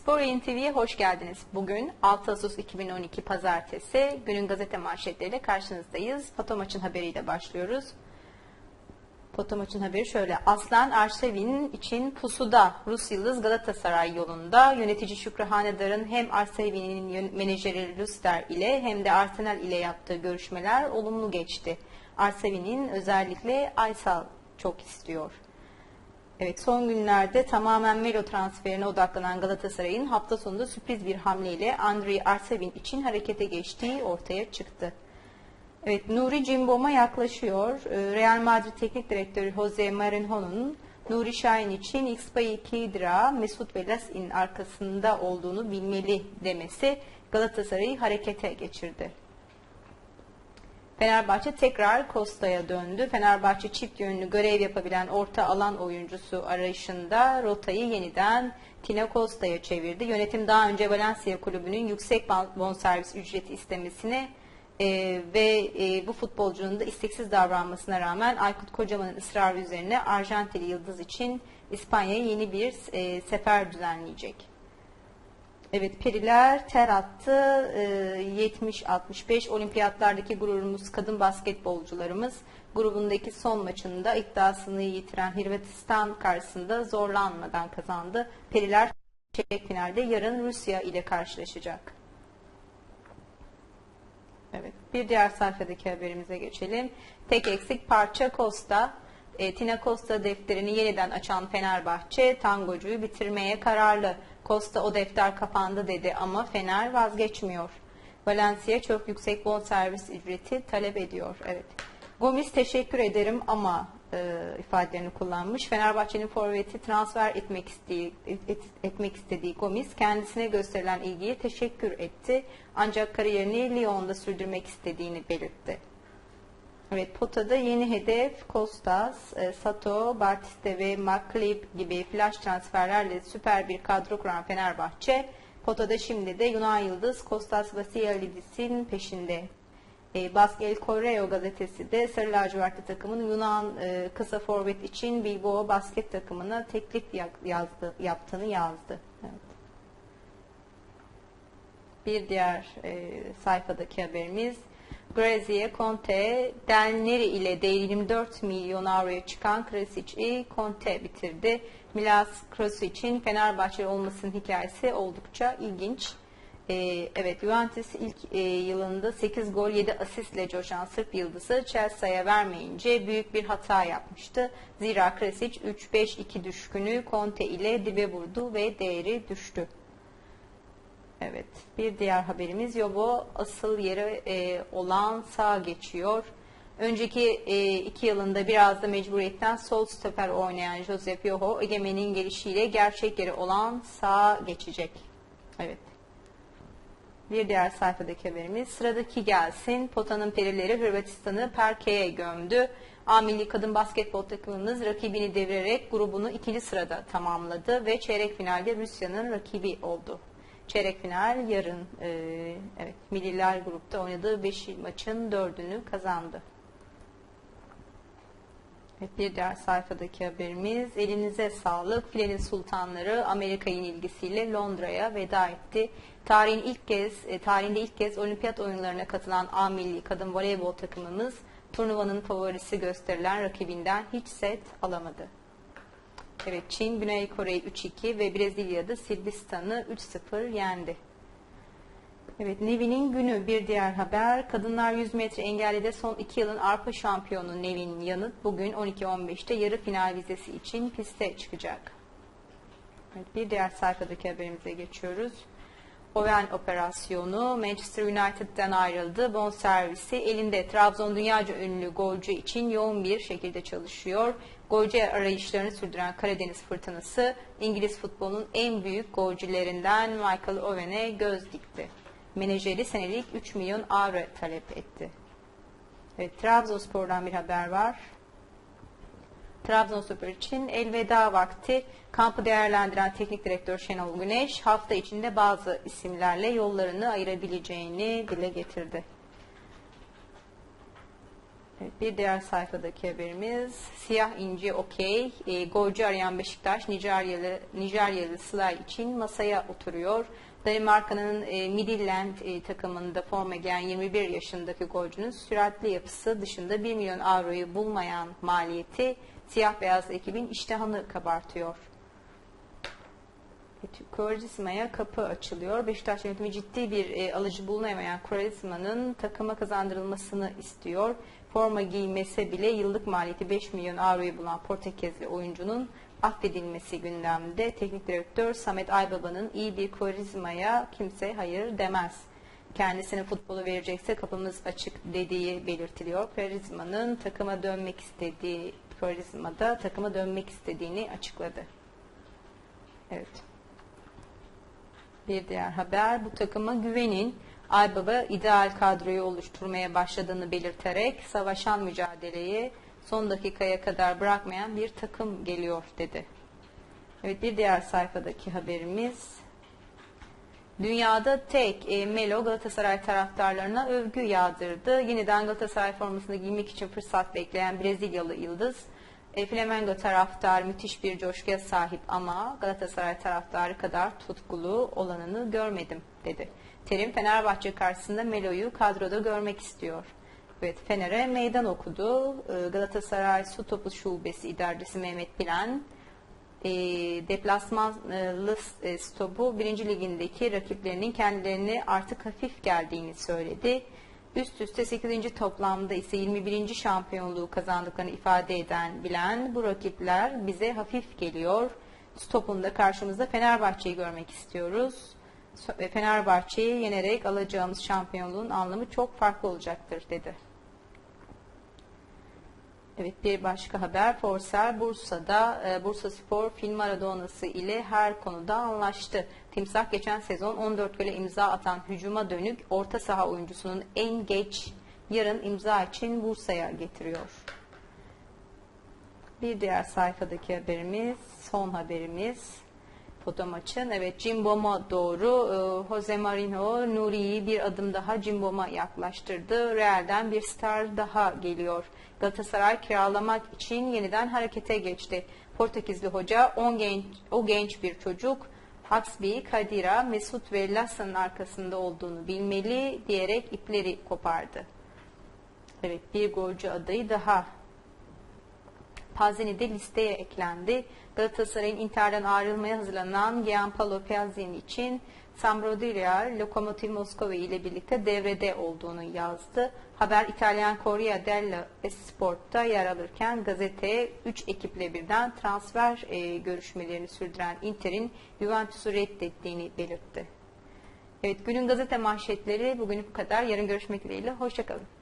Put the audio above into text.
Spor Yayın TV'ye hoş geldiniz. Bugün 6 Ağustos 2012 Pazartesi günün gazete manşetleriyle karşınızdayız. Foto maçın haberiyle başlıyoruz. Foto maçın haberi şöyle. Aslan Arsevin'in için pusuda Rus Yıldız Galatasaray yolunda yönetici Şükrü Hanedar'ın hem Arsevin'in menajeri Luster ile hem de Arsenal ile yaptığı görüşmeler olumlu geçti. Arsevin'in özellikle Aysal çok istiyor. Evet son günlerde tamamen Melo transferine odaklanan Galatasaray'ın hafta sonunda sürpriz bir hamleyle Andriy Arsevin için harekete geçtiği ortaya çıktı. Evet Nuri Cimbom'a yaklaşıyor. Ee, Real Madrid Teknik Direktörü Jose Mourinho'nun Nuri Şahin için X-Bay Kidra, Mesut Velas'in arkasında olduğunu bilmeli demesi Galatasaray'ı harekete geçirdi. Fenerbahçe tekrar Costa'ya döndü. Fenerbahçe çift yönlü görev yapabilen orta alan oyuncusu arayışında rotayı yeniden Tina Costa'ya çevirdi. Yönetim daha önce Valencia kulübünün yüksek bonservis ücreti istemesine e, ve e, bu futbolcunun da isteksiz davranmasına rağmen Aykut Kocaman'ın ısrarı üzerine Arjantinli Yıldız için İspanya'ya yeni bir e, sefer düzenleyecek. Evet Periler ter attı. Ee, 70-65 olimpiyatlardaki gururumuz kadın basketbolcularımız grubundaki son maçında iddiasını yitiren Hırvatistan karşısında zorlanmadan kazandı. Periler çeyrek finalde yarın Rusya ile karşılaşacak. Evet, bir diğer sayfadaki haberimize geçelim. Tek eksik parça Costa. E, Tina Costa defterini yeniden açan Fenerbahçe tangocuyu bitirmeye kararlı. Costa o defter kapandı dedi ama Fener vazgeçmiyor. Valencia çok yüksek bonservis ücreti talep ediyor. Evet. Gomis teşekkür ederim ama e, ifadelerini kullanmış. Fenerbahçe'nin forveti transfer etmek istediği, et, etmek istediği Gomis kendisine gösterilen ilgiye teşekkür etti. Ancak kariyerini Lyon'da sürdürmek istediğini belirtti. Evet, potada yeni hedef Kostas, e, Sato, Batiste ve McLeod gibi flash transferlerle süper bir kadro kuran Fenerbahçe, potada şimdi de Yunan Yıldız Kostas Vasilidis'in peşinde. E, Bask El Correo gazetesi de Sarı Lacivertli takımın Yunan e, kısa forvet için Bilbao basket takımına teklif yazdı, yaptığını yazdı. Evet. Bir diğer e, sayfadaki haberimiz Grazier, Conte, Del Neri ile de 24 milyon avroya çıkan Krasic'i Conte bitirdi. Milas Krasic'in Fenerbahçe olmasının hikayesi oldukça ilginç. Ee, evet Juventus ilk e, yılında 8 gol 7 asistle coşan Sırp yıldızı Chelsea'ye vermeyince büyük bir hata yapmıştı. Zira Krasic 3-5-2 düşkünü Conte ile dibe vurdu ve değeri düştü. Evet. Bir diğer haberimiz Yobo asıl yeri e, olan sağ geçiyor. Önceki e, iki yılında biraz da mecburiyetten sol stoper oynayan Josep Yoho Egemen'in gelişiyle gerçek yeri olan sağ geçecek. Evet. Bir diğer sayfadaki haberimiz sıradaki gelsin. Potanın perileri Hırvatistan'ı Perke'ye gömdü. A kadın basketbol takımımız rakibini devirerek grubunu ikinci sırada tamamladı ve çeyrek finalde Rusya'nın rakibi oldu. Çeyrek final yarın e, evet Milliler grupta oynadığı 5 maçın 4'ünü kazandı. Evet, bir diğer sayfadaki haberimiz elinize sağlık. Filenin sultanları Amerika ilgisiyle Londra'ya veda etti. Tarihin ilk kez e, tarihinde ilk kez olimpiyat oyunlarına katılan A milli kadın voleybol takımımız turnuvanın favorisi gösterilen rakibinden hiç set alamadı. Evet Çin Güney Kore'yi 3-2 ve Brezilya'da Sırbistan'ı 3-0 yendi. Evet Nevin'in günü bir diğer haber. Kadınlar 100 metre engellide son 2 yılın arpa şampiyonu Nevin Yanıt bugün 12-15'te yarı final vizesi için piste çıkacak. Evet, bir diğer sayfadaki haberimize geçiyoruz. Oven operasyonu Manchester United'den ayrıldı. Bon servisi elinde Trabzon dünyaca ünlü golcü için yoğun bir şekilde çalışıyor. Golcü arayışlarını sürdüren Karadeniz Fırtınası İngiliz futbolunun en büyük golcülerinden Michael Owen'e göz dikti. Menajeri senelik 3 milyon avro talep etti. Evet, Trabzonspor'dan bir haber var. Trabzonspor için elveda vakti kampı değerlendiren teknik direktör Şenol Güneş hafta içinde bazı isimlerle yollarını ayırabileceğini dile getirdi. Bir diğer sayfadaki haberimiz siyah inci okey. E, golcü arayan Beşiktaş Nijeryalı, Nijeryalı Sılay için masaya oturuyor. Danimarka'nın e, Midtjylland e, takımında forma giyen 21 yaşındaki golcünün süratli yapısı dışında 1 milyon avroyu bulmayan maliyeti siyah beyaz ekibin iştahını kabartıyor. Quaresma'ya kapı açılıyor. Beşiktaş yönetimi ciddi bir e, alıcı bulunamayan Quaresma'nın takıma kazandırılmasını istiyor. Forma giymese bile yıllık maliyeti 5 milyon avroyu bulan Portekizli oyuncunun affedilmesi gündemde. Teknik direktör Samet Aybaba'nın iyi bir Quaresma'ya kimse hayır demez. Kendisine futbolu verecekse kapımız açık dediği belirtiliyor. Quaresma'nın takıma dönmek istediği Quaresma'da takıma dönmek istediğini açıkladı. Evet. Bir diğer haber bu takıma güvenin. Aybaba ideal kadroyu oluşturmaya başladığını belirterek savaşan mücadeleyi son dakikaya kadar bırakmayan bir takım geliyor dedi. Evet bir diğer sayfadaki haberimiz Dünyada tek e, Melo Galatasaray taraftarlarına övgü yağdırdı. Yeniden Galatasaray formasını giymek için fırsat bekleyen Brezilyalı Yıldız e, Flamengo taraftarı müthiş bir coşkuya sahip ama Galatasaray taraftarı kadar tutkulu olanını görmedim dedi. Terim Fenerbahçe karşısında Melo'yu kadroda görmek istiyor. Evet Fener'e meydan okudu. E, Galatasaray Su Topu Şubesi İdarecisi Mehmet Bilen e, deplasmanlı e, stopu birinci ligindeki rakiplerinin kendilerine artık hafif geldiğini söyledi. Üst üste 8. toplamda ise 21. şampiyonluğu kazandıklarını ifade eden bilen bu rakipler bize hafif geliyor. Stopunda karşımızda Fenerbahçe'yi görmek istiyoruz. Ve Fenerbahçe'yi yenerek alacağımız şampiyonluğun anlamı çok farklı olacaktır dedi. Evet bir başka haber Forsell Bursa'da e, Bursa Spor Film Maradonası ile her konuda anlaştı. Timsah geçen sezon 14 gole imza atan hücuma dönük orta saha oyuncusunun en geç yarın imza için Bursa'ya getiriyor. Bir diğer sayfadaki haberimiz, son haberimiz foto maçın. Evet Cimbom'a doğru e, Jose Mourinho Nuri'yi bir adım daha Cimbom'a yaklaştırdı. Real'den bir star daha geliyor. Galatasaray kiralamak için yeniden harekete geçti. Portekizli hoca 10 genç, o genç bir çocuk Haksbi, Kadira, Mesut ve Lassa'nın arkasında olduğunu bilmeli diyerek ipleri kopardı. Evet bir golcü adayı daha Pazini de listeye eklendi. Galatasaray'ın Inter'den ayrılmaya hazırlanan Gianpaolo Piazzini için Sampdoria, Lokomotiv Moskova ile birlikte devrede olduğunu yazdı. Haber İtalyan Corriere dello Sport'ta yer alırken gazeteye 3 ekiple birden transfer e, görüşmelerini sürdüren Inter'in Juventus'u reddettiğini belirtti. Evet günün gazete manşetleri bugün bu kadar. Yarın görüşmek dileğiyle. Hoşçakalın.